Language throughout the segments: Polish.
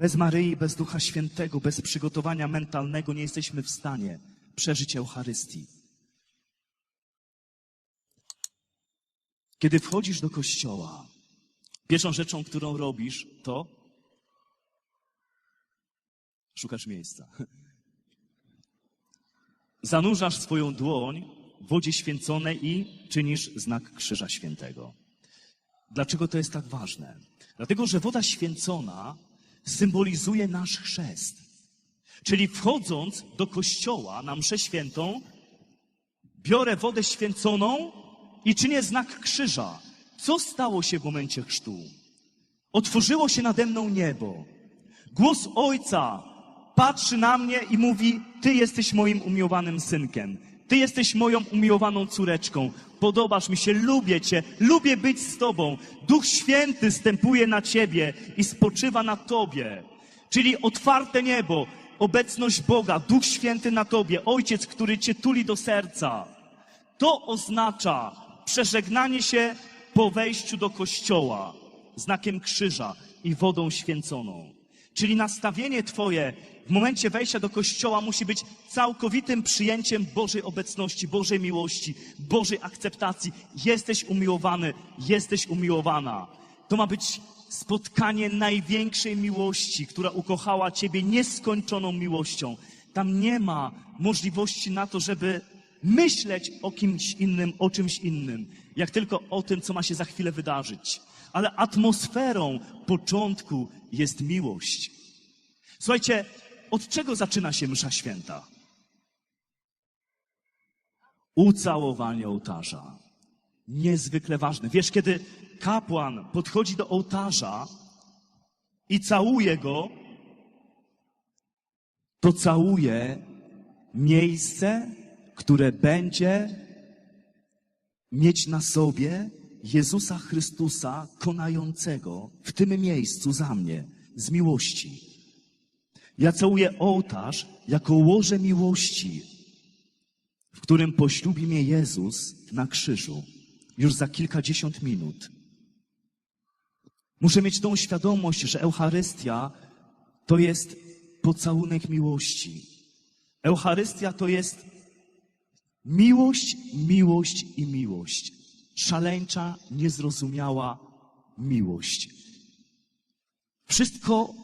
Bez Maryi, bez Ducha Świętego, bez przygotowania mentalnego nie jesteśmy w stanie przeżyć Eucharystii. Kiedy wchodzisz do kościoła, pierwszą rzeczą, którą robisz, to szukasz miejsca. Zanurzasz swoją dłoń w wodzie święconej i czynisz znak Krzyża Świętego. Dlaczego to jest tak ważne? Dlatego, że woda święcona symbolizuje nasz chrzest. Czyli wchodząc do kościoła na mszę świętą, biorę wodę święconą i czynię znak krzyża. Co stało się w momencie chrztu? Otworzyło się nade mną niebo. Głos Ojca patrzy na mnie i mówi: Ty jesteś moim umiłowanym synkiem. Ty jesteś moją umiłowaną córeczką. Podobasz mi się, lubię Cię, lubię być z Tobą. Duch Święty stępuje na Ciebie i spoczywa na Tobie. Czyli otwarte niebo, obecność Boga, Duch Święty na Tobie, Ojciec, który Cię tuli do serca. To oznacza przeżegnanie się po wejściu do kościoła znakiem krzyża i wodą święconą. Czyli nastawienie Twoje w momencie wejścia do kościoła musi być całkowitym przyjęciem Bożej obecności, Bożej miłości, Bożej akceptacji. Jesteś umiłowany, jesteś umiłowana. To ma być spotkanie największej miłości, która ukochała Ciebie nieskończoną miłością. Tam nie ma możliwości na to, żeby myśleć o kimś innym, o czymś innym, jak tylko o tym, co ma się za chwilę wydarzyć. Ale atmosferą początku jest miłość. Słuchajcie, od czego zaczyna się msza święta? Ucałowanie ołtarza. Niezwykle ważne. Wiesz, kiedy kapłan podchodzi do ołtarza i całuje go, to całuje miejsce, które będzie mieć na sobie Jezusa Chrystusa konającego w tym miejscu za mnie z miłości. Ja całuję ołtarz jako łoże miłości, w którym poślubi mnie Jezus na krzyżu już za kilkadziesiąt minut. Muszę mieć tą świadomość, że Eucharystia to jest pocałunek miłości. Eucharystia to jest miłość, miłość i miłość. Szaleńcza, niezrozumiała miłość. Wszystko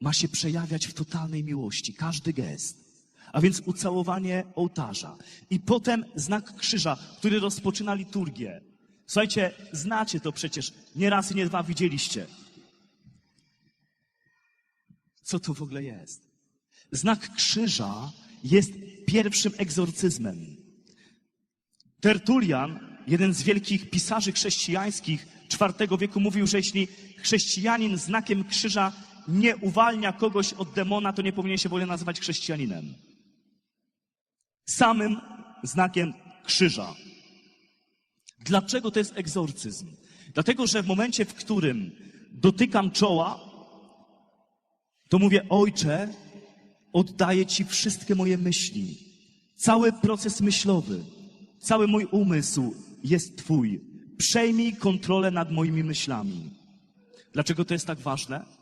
ma się przejawiać w totalnej miłości, każdy gest. A więc ucałowanie ołtarza. I potem znak krzyża, który rozpoczyna liturgię. Słuchajcie, znacie to przecież. Nie raz i nie dwa widzieliście. Co to w ogóle jest? Znak krzyża jest pierwszym egzorcyzmem. Tertulian, jeden z wielkich pisarzy chrześcijańskich IV wieku, mówił, że jeśli chrześcijanin znakiem krzyża nie uwalnia kogoś od demona, to nie powinien się w ogóle nazywać chrześcijaninem. Samym znakiem krzyża. Dlaczego to jest egzorcyzm? Dlatego, że w momencie, w którym dotykam czoła, to mówię, Ojcze, oddaję Ci wszystkie moje myśli. Cały proces myślowy, cały mój umysł jest Twój. Przejmij kontrolę nad moimi myślami. Dlaczego to jest tak ważne?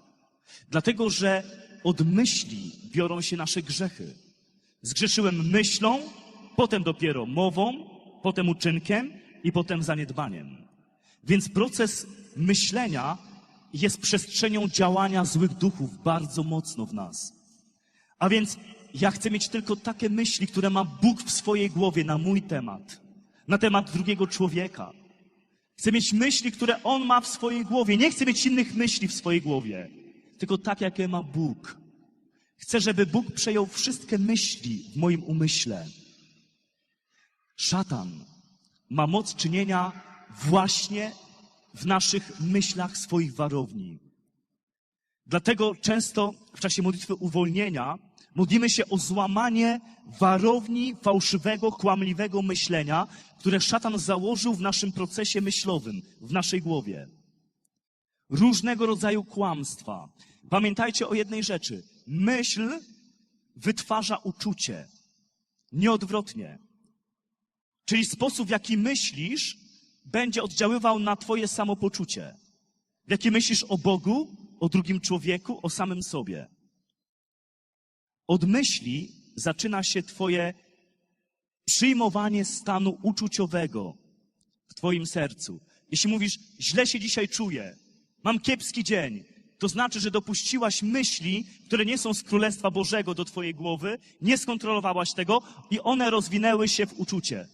Dlatego, że od myśli biorą się nasze grzechy. Zgrzeszyłem myślą, potem dopiero mową, potem uczynkiem i potem zaniedbaniem. Więc proces myślenia jest przestrzenią działania złych duchów bardzo mocno w nas. A więc ja chcę mieć tylko takie myśli, które ma Bóg w swojej głowie na mój temat, na temat drugiego człowieka. Chcę mieć myśli, które On ma w swojej głowie. Nie chcę mieć innych myśli w swojej głowie, tylko tak, jakie ma Bóg. Chcę, żeby Bóg przejął wszystkie myśli w moim umyśle. Szatan ma moc czynienia właśnie w naszych myślach swoich warowni. Dlatego często w czasie modlitwy uwolnienia modlimy się o złamanie warowni fałszywego, kłamliwego myślenia, które szatan założył w naszym procesie myślowym, w naszej głowie. Różnego rodzaju kłamstwa. Pamiętajcie o jednej rzeczy. Myśl wytwarza uczucie. Nieodwrotnie. Czyli sposób, w jaki myślisz, będzie oddziaływał na Twoje samopoczucie. W jaki myślisz o Bogu, o drugim człowieku, o samym sobie. Od myśli zaczyna się Twoje przyjmowanie stanu uczuciowego w Twoim sercu. Jeśli mówisz, źle się dzisiaj czuję, mam kiepski dzień, to znaczy, że dopuściłaś myśli, które nie są z Królestwa Bożego do Twojej głowy, nie skontrolowałaś tego i one rozwinęły się w uczucie.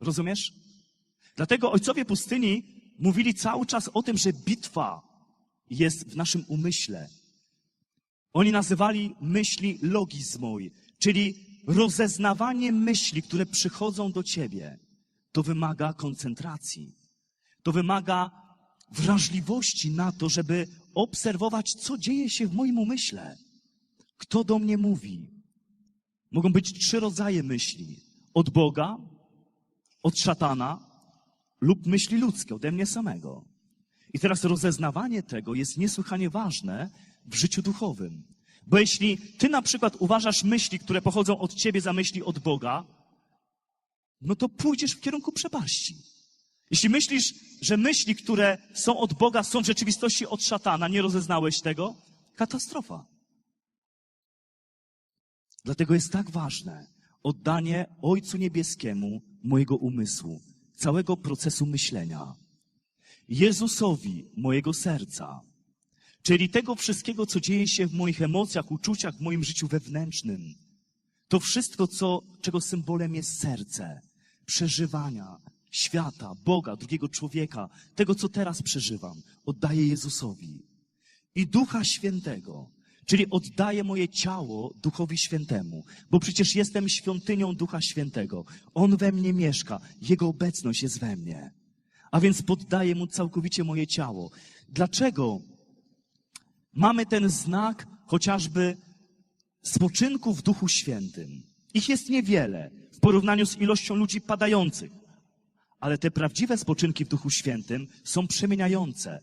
Rozumiesz? Dlatego ojcowie pustyni mówili cały czas o tym, że bitwa jest w naszym umyśle. Oni nazywali myśli logizmoj, czyli rozeznawanie myśli, które przychodzą do ciebie. To wymaga koncentracji. To wymaga wrażliwości na to, żeby obserwować, co dzieje się w moim umyśle. Kto do mnie mówi? Mogą być trzy rodzaje myśli. Od Boga, od szatana lub myśli ludzkie, ode mnie samego. I teraz rozeznawanie tego jest niesłychanie ważne w życiu duchowym. Bo jeśli ty na przykład uważasz myśli, które pochodzą od ciebie za myśli od Boga, no to pójdziesz w kierunku przepaści. Jeśli myślisz, że myśli, które są od Boga, są w rzeczywistości od szatana, nie rozeznałeś tego, katastrofa. Dlatego jest tak ważne oddanie Ojcu Niebieskiemu mojego umysłu, całego procesu myślenia. Jezusowi mojego serca, czyli tego wszystkiego, co dzieje się w moich emocjach, uczuciach, w moim życiu wewnętrznym. To wszystko, co, czego symbolem jest serce, przeżywania świata, Boga, drugiego człowieka, tego, co teraz przeżywam, oddaję Jezusowi. I Ducha Świętego, czyli oddaję moje ciało Duchowi Świętemu, bo przecież jestem świątynią Ducha Świętego. On we mnie mieszka, Jego obecność jest we mnie. A więc poddaję Mu całkowicie moje ciało. Dlaczego mamy ten znak chociażby spoczynku w Duchu Świętym? Ich jest niewiele w porównaniu z ilością ludzi padających. Ale te prawdziwe spoczynki w Duchu Świętym są przemieniające.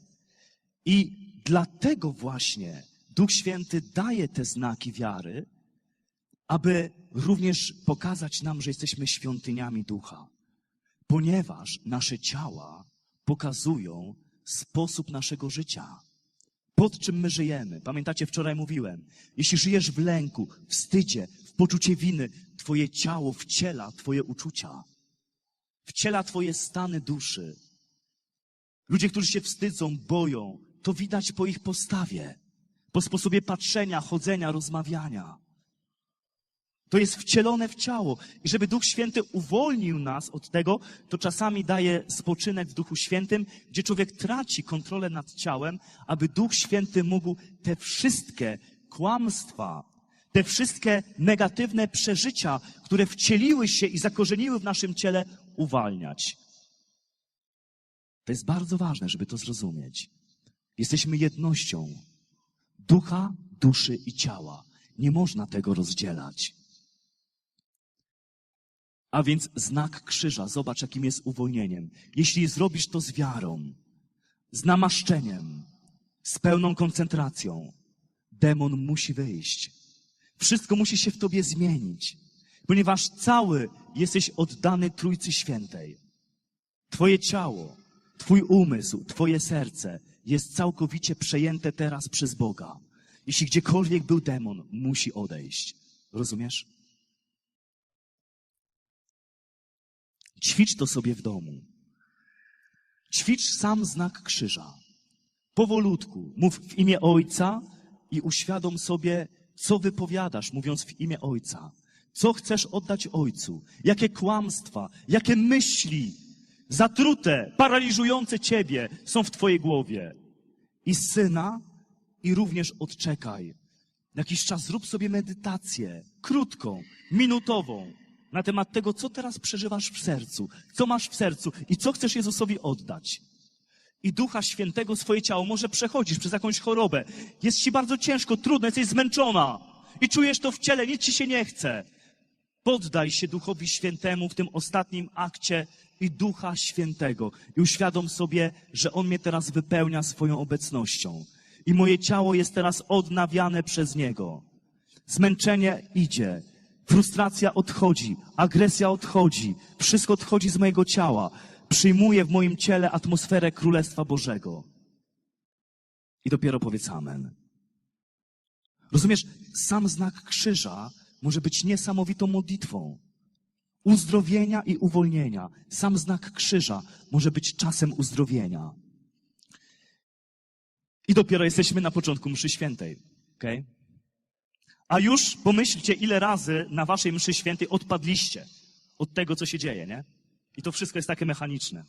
I dlatego właśnie Duch Święty daje te znaki wiary, aby również pokazać nam, że jesteśmy świątyniami Ducha. Ponieważ nasze ciała pokazują sposób naszego życia. Pod czym my żyjemy? Pamiętacie, wczoraj mówiłem, jeśli żyjesz w lęku, wstydzie, w poczucie winy, twoje ciało wciela twoje uczucia wciela Twoje stany duszy. Ludzie, którzy się wstydzą, boją, to widać po ich postawie, po sposobie patrzenia, chodzenia, rozmawiania. To jest wcielone w ciało. I żeby Duch Święty uwolnił nas od tego, to czasami daje spoczynek w Duchu Świętym, gdzie człowiek traci kontrolę nad ciałem, aby Duch Święty mógł te wszystkie kłamstwa, te wszystkie negatywne przeżycia, które wcieliły się i zakorzeniły w naszym ciele, uwalniać. To jest bardzo ważne, żeby to zrozumieć. Jesteśmy jednością ducha, duszy i ciała. Nie można tego rozdzielać. A więc znak krzyża, zobacz, jakim jest uwolnieniem. Jeśli zrobisz to z wiarą, z namaszczeniem, z pełną koncentracją, demon musi wyjść. Wszystko musi się w tobie zmienić, ponieważ cały jesteś oddany Trójcy Świętej. Twoje ciało, Twój umysł, Twoje serce jest całkowicie przejęte teraz przez Boga. Jeśli gdziekolwiek był demon, musi odejść. Rozumiesz? Ćwicz to sobie w domu. Ćwicz sam znak krzyża. Powolutku. Mów w imię Ojca i uświadom sobie, co wypowiadasz, mówiąc w imię Ojca. Co chcesz oddać Ojcu? Jakie kłamstwa, jakie myśli zatrute, paraliżujące Ciebie są w Twojej głowie? I syna, i również odczekaj. Jakiś czas zrób sobie medytację, krótką, minutową, na temat tego, co teraz przeżywasz w sercu, co masz w sercu i co chcesz Jezusowi oddać. I Ducha Świętego swoje ciało może przechodzisz przez jakąś chorobę. Jest ci bardzo ciężko, trudno, jesteś zmęczona i czujesz to w ciele, nic ci się nie chce. Poddaj się Duchowi Świętemu w tym ostatnim akcie i Ducha Świętego i uświadom sobie, że On mnie teraz wypełnia swoją obecnością. I moje ciało jest teraz odnawiane przez Niego. Zmęczenie idzie, frustracja odchodzi, agresja odchodzi, wszystko odchodzi z mojego ciała. Przyjmuję w moim ciele atmosferę Królestwa Bożego. I dopiero powiedz amen. Rozumiesz, sam znak krzyża może być niesamowitą modlitwą. Uzdrowienia i uwolnienia. Sam znak krzyża może być czasem uzdrowienia. I dopiero jesteśmy na początku mszy świętej. Okay? A już pomyślcie, ile razy na waszej mszy świętej odpadliście od tego, co się dzieje, nie? I to wszystko jest takie mechaniczne.